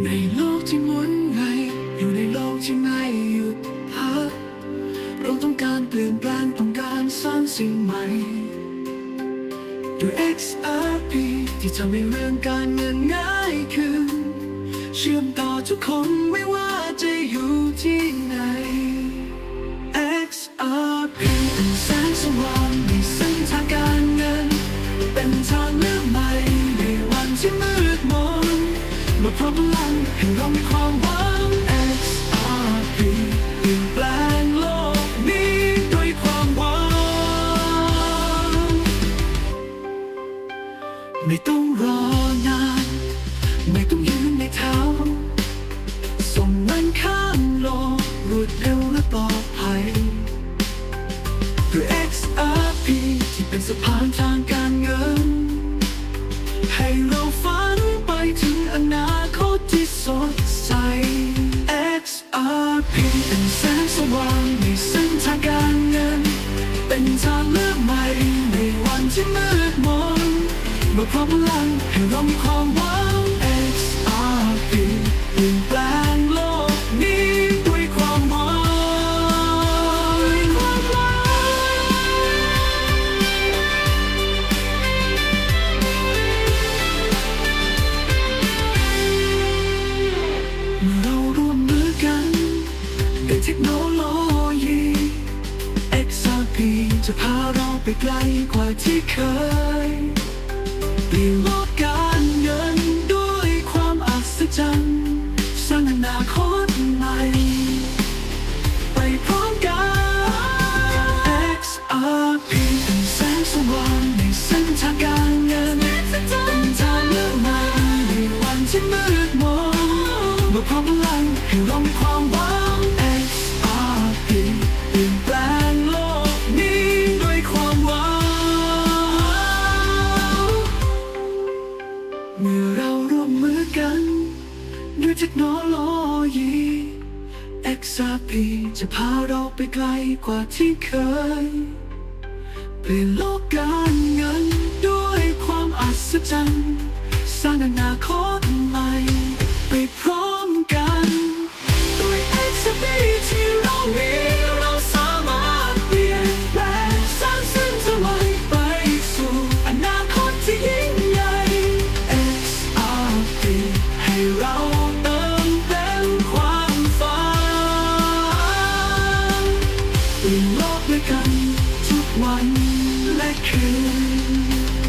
ในโลกที่หมุนไง อยู่ในโลกที่ไม่หยุดพัก เราต้องการเปลี่ยนแปลงต้องการสร้างสิ่งใหม่ด้วย XRP ที่ทำให้เรื่องการเงินง่ายขึ้น เชื่อมต่อทุกคนไม่ว่าจะอยู่ที่ไหน XRP เป็นแสงสว่างในเส้นทางการเงิน เป็นทางเลือก ร้อมพลังให้เรามีความหวัง XRP เปลี่ยนแปลงโลกนี้ด้วยความหวัง ไม่ต้องรอนาน ไม่ต้องยืนในเท้า ส่งเงินข้ามโลกรวดเร็วและปลอดภัยด้วย XRP ที่เป็นสะพานทางการ เป็นแสงสว่างในเส้นทางการเงิน เป็นทางเลือกใหม่ในวันที่มืดมนมาพร้อมพลังให้เรามีความหวัง XRP เปลี่ยนแปลง จะพาเราไปไกลกว่าที่เคยเปลี่ยนโลกการเงินด้วยความอัศจรรย์สร้างอนาคตใหม่ ไปพร้อมกัน XRP เป็นแสงสว่างในเส้นทางการเงินเป็นทางเลือกใหม่ในวันที่มืดมนเมื่อพร้อมพลังให้เรา จะพาเราไปไกลกว่าที่เคยเปลี่ยนโลกการเงินด้วยความอัศจรรย์สร้างอนาคตใหม่ไปพร้อมกันด้วย XB ที่เรามี one electric